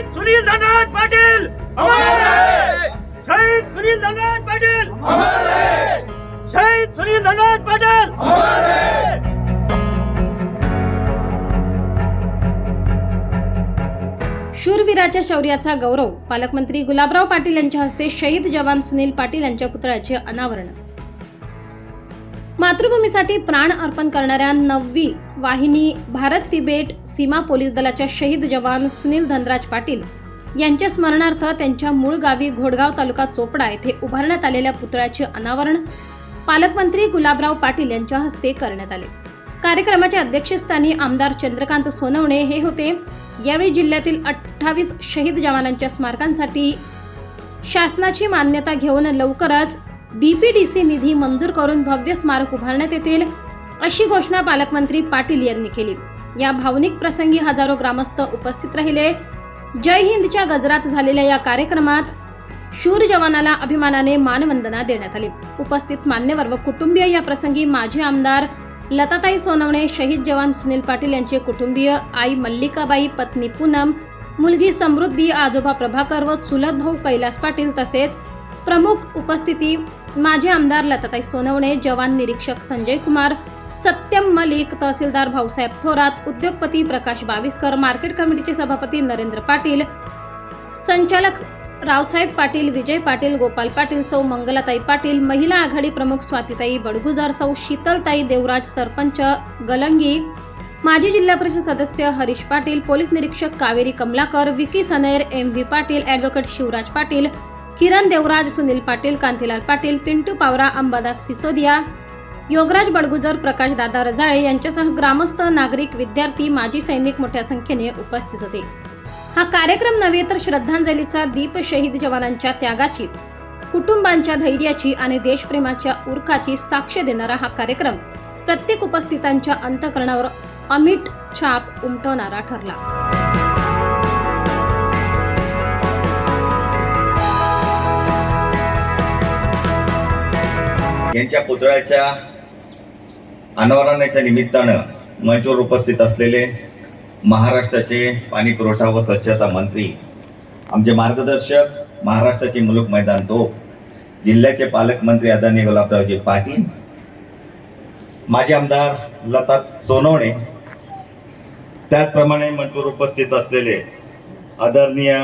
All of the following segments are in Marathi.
शहीद सुनील धनराज पाटील। शहीद सुनील धनराज पाटील। शहीद सुनील धनराज पाटील। शूरवीराच्या शौर्याचा गौरव पालकमंत्री गुलाबराव पाटील यांच्या हस्ते शहीद जवान सुनील पाटील यांच्या पुतळ्याचे अनावरण. मातृभूमीसाठी प्राण अर्पण करणाऱ्या नववी वाहिनी भारत तिबेट सीमा पोलीस दलाच्या शहीद जवान सुनील धनराज पाटील यांच्या स्मरणार्थ त्यांच्या मूळ गावी घोडगाव तालुका चोपडा येथे उभारण्यात आलेल्या पुतळ्याचे अनावरण पालकमंत्री गुलाबराव पाटील यांच्या हस्ते करण्यात आले. कार्यक्रमाच्या अध्यक्षस्थानी आमदार चंद्रकांत सोनवणे हे होते. यावेळी जिल्ह्यातील अठ्ठावीस शहीद जवानांच्या स्मारकांसाठी शासनाची मान्यता घेऊन लवकरच डीपीडीसी निधी मंजूर करून भव्य स्मारक उभारण्यात येतील अशी घोषणा पालकमंत्री पाटील यांनी केली. या भावनिक प्रसंगी हजारो ग्रामस्थ उपस्थित राहिले. जय हिंदच्या गजरात झालेल्या या कार्यक्रमात शूर जवानाला अभिमानाने मानवंदना देण्यात आली. उपस्थित मान्यवर व कुटुंबीय या प्रसंगी माजी आमदार लताताई सोनवणे शहीद जवान सुनील पाटील यांचे कुटुंबीय आई मल्लिकाबाई पत्नी पूनम मुलगी समृद्धी आजोबा प्रभाकर व चुलत भाऊ कैलास पाटील तसेच प्रमुख उपस्थिती माजी आमदार लताताई सोनवणे जवान निरीक्षक संजय कुमार सत्यम मलिक तहसीलदार भाऊसाहेब थोरात उद्योगपती प्रकाश बाविस्कर मार्केट कमिटीचे सभापती नरेंद्र पाटील संचालक रावसाहेब पाटील विजय पाटील गोपाल पाटील सौ मंगलाताई पाटील महिला आघाडी प्रमुख स्वातीताई बडगुजार सौ शीतलताई देवराज सरपंच गलंगी माजी जिल्हा परिषद सदस्य हरीश पाटील पोलीस निरीक्षक Kaveri Kamalakar Vicky Saner M V Patil advocate Shivraj Patil Kiran Devraj Sunil Patil Kantilal Patil Pintu Pawara Ambadas Sisodiya Yograj Badgujar Prakash Dada Rajale यांच्यासह ग्रामस्थ नागरिक विद्यार्थी माजी सैनिक मोठ्या संख्येने उपस्थित होते. हा कार्यक्रम नव्हे तर श्रद्धांजलीचा दीप शहीद जवानांच्या त्यागाची कुटुंबांच्या धैर्याची आणि देशप्रेमाच्या उरकाची साक्ष देणारा हा कार्यक्रम प्रत्येक उपस्थितांच्या अंतकरणावर अमिट छाप उमटवणारा ठरला. यांच्या पुतळ्याच्या अनावरणाच्या निमित्तानं मंचवर उपस्थित असलेले महाराष्ट्राचे पाणी पुरवठा व स्वच्छता मंत्री आमचे मार्गदर्शक महाराष्ट्राचे मुलुक मैदान तोप जिल्ह्याचे पालकमंत्री आदरणीय गुलाबरावजी पाटील माजी आमदार लता सोनवणे त्याचप्रमाणे मंचवर उपस्थित असलेले आदरणीय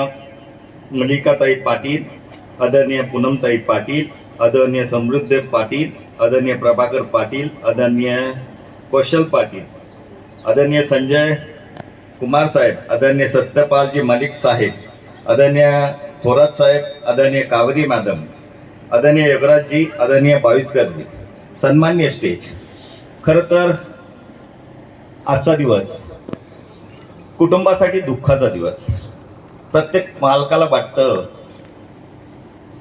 मल्लिकाताई पाटील आदरणीय पूनमताई पाटील आदरणीय समृद्ध पाटील आदरणीय प्रभाकर पाटील आदरणीय कौशल पाटील आदरणीय संजय कुमार साहेब आदरणीय सत्यपालजी मलिक साहेब आदरणीय थोरात साहेब आदरणीय कावेरी मॅडम आदरणीय योगराजजी आदरणीय भाविस्करजी सन्मान्य स्टेज. खरं तर आजचा दिवस कुटुंबासाठी दुःखाचा दिवस. प्रत्येक मालकाला वाटतं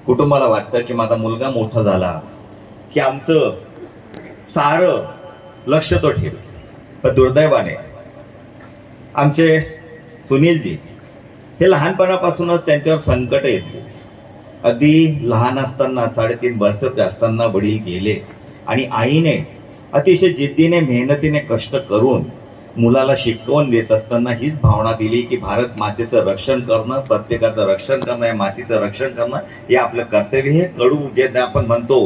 कुटुंबाला वाटतं की माझा मुलगा मोठा झाला. की आमचं सारं लक्ष तो ठेव पण दुर्दैवाने आमचे सुनीलजी हे लहानपणापासूनच त्यांच्यावर संकट येते. अगदी लहान असताना साडेतीन वर्षाचे असताना वडील गेले आणि आईने अतिशय जिद्दीने मेहनतीने कष्ट करून मुलाला शिकवून देत असताना हीच भावना दिली की भारत मातेचं रक्षण करणं प्रत्येकाचं रक्षण करणं या मातीचं रक्षण करणं हे आपलं कर्तव्य हे कडू जे आपण म्हणतो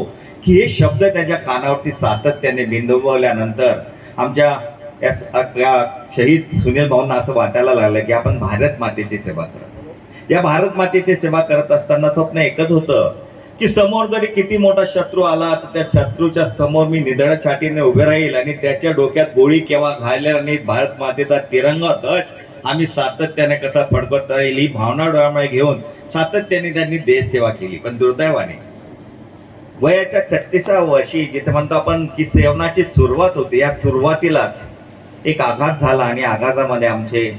की हे शब्द त्याच्या कानावरती सातत्याने बिंदवल्यानंतर आमच्या या शहीद सुनील भाऊंना असं वाटायला लागलं की आपण भारत मातेची सेवा करत या भारत मातेची सेवा करत असताना स्वप्न एकच होतं की समोर जरी किती मोठा शत्रू आला तर त्या शत्रूच्या समोर मी निधड छाटीने उभे राहील आणि त्याच्या डोक्यात गोळी केव्हा घालेल आणि भारत मातेचा तिरंगा ध्वज आम्ही सातत्याने कसा फडकत राहील ही भावना डोळ्यामुळे घेऊन सातत्याने त्यांनी देश सेवा केली. पण दुर्दैवाने वयाच्या छत्तीसाव्या वर्षी जिथे म्हणतो आपण की सेवनाची सुरुवात होते या सुरुवातीलाच एक आघात झाला आणि आघातामध्ये आमचे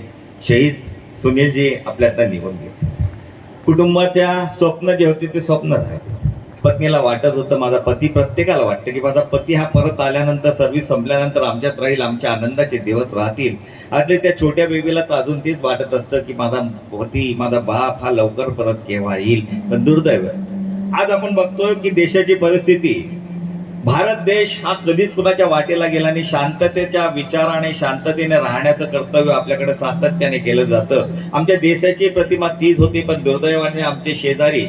शहीद सुनीलजी आपल्यातनं निघून गेले. कुटुंबाच्या स्वप्न जे होते ते स्वप्न झाले. पत्नीला वाटत होतं माझा पती प्रत्येकाला वाटतं की माझा पती हा परत आल्यानंतर सर्व्हिस संपल्यानंतर आमच्यात राहील आमच्या आनंदाचे दिवस राहतील. आजले त्या छोट्या बेबीला तर अजून तेच वाटत असतं की माझा पती माझा बाप हा लवकर परत केव्हा येईल? पण दुर्दैव आहे. आज आपण बघतोय की देशाची परिस्थिती भारत देश हा कधीच कुणाच्या वाटेला गेला आणि शांततेच्या विचाराने शांततेने राहण्याचं कर्तव्य आपल्याकडे सातत्याने केलं जातं. आमच्या देशाची प्रतिमा तीच होती पण दुर्दैवाने आमचे शेजारी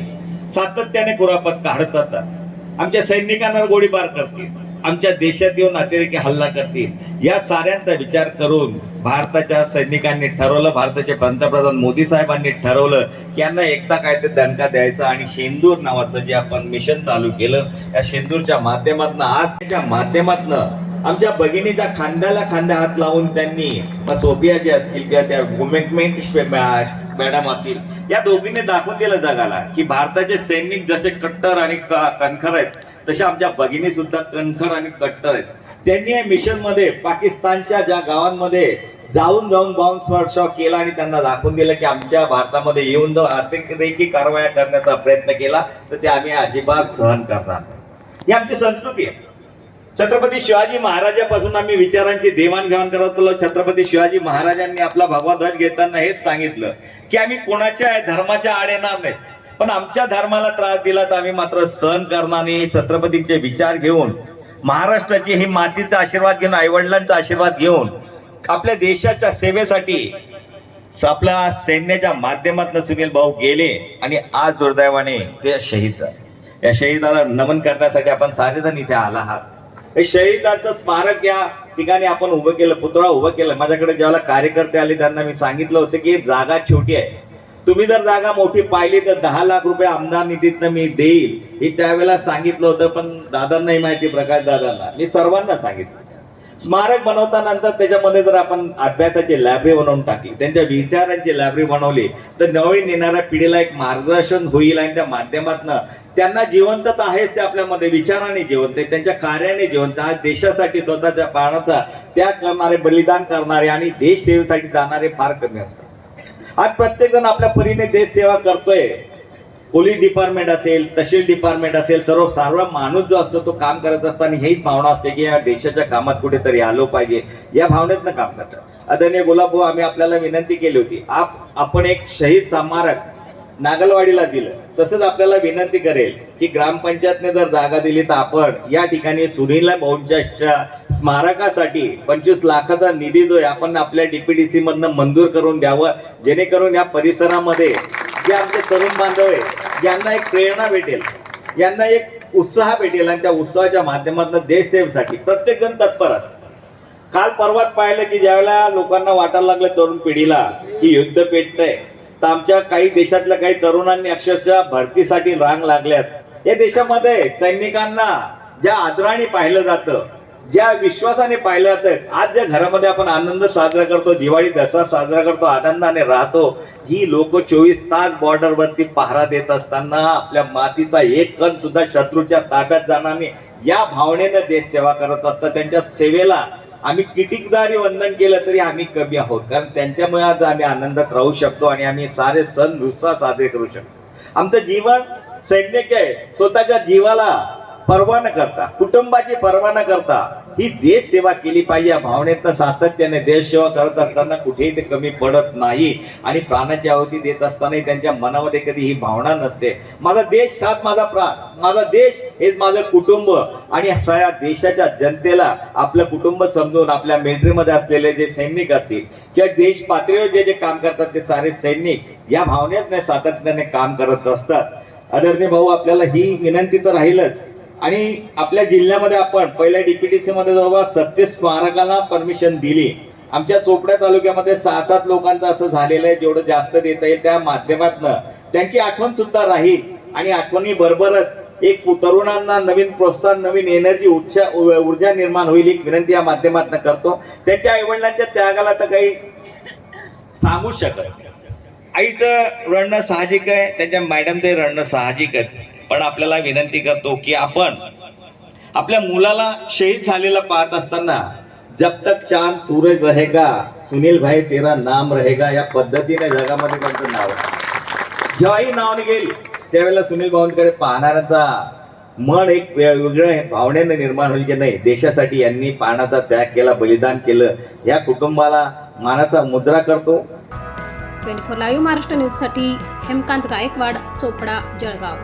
सातत्याने कुरापत काढत जातात आमच्या सैनिकांना गोळीबार करतील आमच्या देशात येऊन अतिरेकी हल्ला करतील. या साऱ्यांचा विचार करून भारताच्या सैनिकांनी ठरवलं भारताचे पंतप्रधान मोदी साहेबांनी ठरवलं की यांना एकदा काय ते दणका द्यायचा आणि शेंदूर नावाचं जे आपण मिशन चालू केलं या शेंदूरच्या माध्यमातून आज त्याच्या माध्यमातून आमच्या भगिनीच्या खांद्याला खांद्या हात लावून त्यांनी सोफिया जे असतील किंवा त्या वुमेंटमेंट मॅडम असतील या दोघींनी दाखवून दिलं जगाला की भारताचे सैनिक जसे कट्टर आणि कणखर आहेत तशा आमच्या भगिनी सुद्धा कणखर आणि कट्टर आहेत. त्यांनी या मिशनमध्ये पाकिस्तानच्या ज्या गावांमध्ये जाऊन जाऊन बाउन्स वर्कशॉप केला आणि त्यांना दाखवून दिलं की आमच्या भारतामध्ये येऊन जाऊन अतिरेकी कारवाया करण्याचा प्रयत्न केला तर ते आम्ही अजिबात सहन करणार ही आमची संस्कृती आहे. छत्रपती शिवाजी महाराजापासून आम्ही विचारांची देवाणघेवाण करत होतो छत्रपती शिवाजी महाराजांनी आपला भगवा ध्वज घेताना हेच सांगितलं की आम्ही कोणाच्या धर्माच्या आड येणार नाही पण आमच्या धर्माला त्रास दिला तर आम्ही मात्र सहन करणार नाही छत्रपतींचे विचार घेऊन महाराष्ट्राची ही मातीचा आशीर्वाद घेऊन आईवडिलांचा आशीर्वाद घेऊन आपल्या देशाच्या सेवेसाठी आपल्या सैन्याच्या माध्यमातून सुनील भाऊ गेले आणि आज दुर्दैवाने ते शहीद झाले. या शहीदाला नमन करण्यासाठी आपण सारेजण इथे आला आहात. हे शहीदाचं स्मारक या ठिकाणी आपण उभं केलं पुतळा उभं केलं. माझ्याकडे ज्यावेळेला कार्यकर्ते आले त्यांना मी सांगितलं होतं की जागा छोटी आहे. तुम्ही जर जागा मोठी पाहिली तर दहा लाख रुपये आमदार निधीतनं मी देईल. हे त्यावेळेला सांगितलं होतं पण दादांनाही माहिती प्रकाश दादांना. मी सर्वांना सांगितलं. स्मारक बनवतानंतर त्याच्यामध्ये जर आपण अभ्यासाची लायब्ररी बनवून टाकली त्यांच्या विचारांची लायब्ररी बनवली तर नवीन येणाऱ्या पिढीला एक मार्गदर्शन होईल आणि त्या माध्यमातनं त्यांना जिवंत आहेच ते आपल्यामध्ये विचाराने जिवंत आहे त्यांच्या कार्याने जिवंत आज देशासाठी स्वतःच्या प्राणाचा त्याग करणारे बलिदान करणारे आणि देश सेवेसाठी जाणारे फार कमी असतात. आज प्रत्येकजण आपल्या परीने देश सेवा करतोय. पोलीस डिपार्टमेंट असेल तहसील डिपार्टमेंट असेल सर्व सर्व माणूस जो असतो तो काम करत असताना हीच भावना असते की या देशाच्या कामात कुठेतरी आलो पाहिजे. या भावनेतनं काम करतात. आदरणीय गुलाबभाऊ आम्ही आपल्याला विनंती केली होती. आप आपण एक शहीद स्मारक नागलवाडीला दिलं. तसंच आपल्याला विनंती करेल की ग्रामपंचायतने जर जागा दिली तर आपण या ठिकाणी सुनील भाऊंच्या स्मारकासाठी पंचवीस लाखाचा निधी जो आहे आपण आपल्या डीपीडीसी मधनं मंजूर करून द्यावं जेणेकरून या परिसरामध्ये जे आमचे तरुण बांधव आहे यांना एक प्रेरणा भेटेल यांना एक उत्साह भेटेल आणि त्या उत्साहाच्या माध्यमातून देश प्रत्येकजण प्रत्येक जण तत्पर असतात. काल परवात पाहिलं की ज्यावेळेला लोकांना वाटायला लागलं तरुण पिढीला की युद्ध पेटतंय तर आमच्या काही देशातल्या काही तरुणांनी अक्षरशः भरतीसाठी रांग लागल्यात. या देशामध्ये सैनिकांना ज्या आदराने पाहिलं जातं ज्या विश्वासाने पाहिलं जातं आज ज्या घरामध्ये आपण आनंद साजरा करतो दिवाळी दसरा साजरा करतो आनंदाने राहतो ही लोक चोवीस तास बॉर्डरवरती पहारा देत असताना आपल्या मातीचा एक कण सुद्धा शत्रूच्या ताब्यात जाणार नाही या भावनेनं देश सेवा करत असतात त्यांच्या सेवेला आम्ही कितीक जरी वंदन केलं तरी आम्ही कमी आहोत. कारण त्यांच्यामुळे आज आम्ही आनंदात राहू शकतो आणि आम्ही सारे सण उत्साह साजरे करू शकतो. आमचं जीवन सैनिक आहे स्वतःच्या जीवाला पर्वा न करता कुटुंबाची पर्वा न करता ही देश सेवा केली पाहिजे. या भावनेतनं सातत्याने देश सेवा करत असताना कुठेही ते कमी पडत नाही आणि प्राणाची आहुती देत असतानाही त्यांच्या मनामध्ये कधी ही भावना नसते. माझा देश साथ माझा प्राण माझा देश हेच माझं कुटुंब आणि सगळ्या देशाच्या जनतेला आपलं कुटुंब समजून आपल्या मिलिटरीमध्ये असलेले जे सैनिक असतील किंवा देश पातळीवर जे जे काम करतात ते सारे सैनिक या भावनेत सातत्याने काम करत असतात. आदरणीय भाऊ आपल्याला ही विनंती तर राहीलच. आणि आपल्या जिल्ह्यामध्ये आपण पहिल्या डीपीटीसी मध्ये जवळपास सत्तीस स्मारकाला परमिशन दिली. आमच्या चोपड्या तालुक्यामध्ये सहा सात लोकांचं असं झालेलं आहे जेवढं जास्त देता येईल त्या माध्यमातनं. त्यांची आठवण सुद्धा राहील. आणि आठवणी बरोबरच एक तरुणांना नवीन प्रोत्साहन नवीन एनर्जी उच्चा ऊर्जा निर्माण होईल एक विनंती या माध्यमातून करतो. त्यांच्या आईवडिलांच्या त्यागाला तर काही सांगूच शकत आईचं रडणं साहजिक आहे त्यांच्या मॅडमचंही रडणं साहजिकच पण आपल्याला विनंती करतो की आपण आपल्या मुलाला शहीद झालेला पाहत असताना जब तक चांद सूरज रहेगा सुनील भाई तेरा नाम रहेगा या पद्धतीने जगामध्ये त्यांचं नाव जेव्हाही नाव निघेल त्यावेळेला सुनील भाऊंकडे पाहणाऱ्यांचा मन एक वेगवेगळ्या वेगळं भावनेनं निर्माण होईल की नाही देशासाठी यांनी पाण्याचा त्याग केला बलिदान केलं या कुटुंबाला मानाचा मुद्रा करतो. ट्वेंटी फोर लाईव्ह महाराष्ट्र न्यूजसाठी हेमकांत गायकवाड चोपडा जळगाव.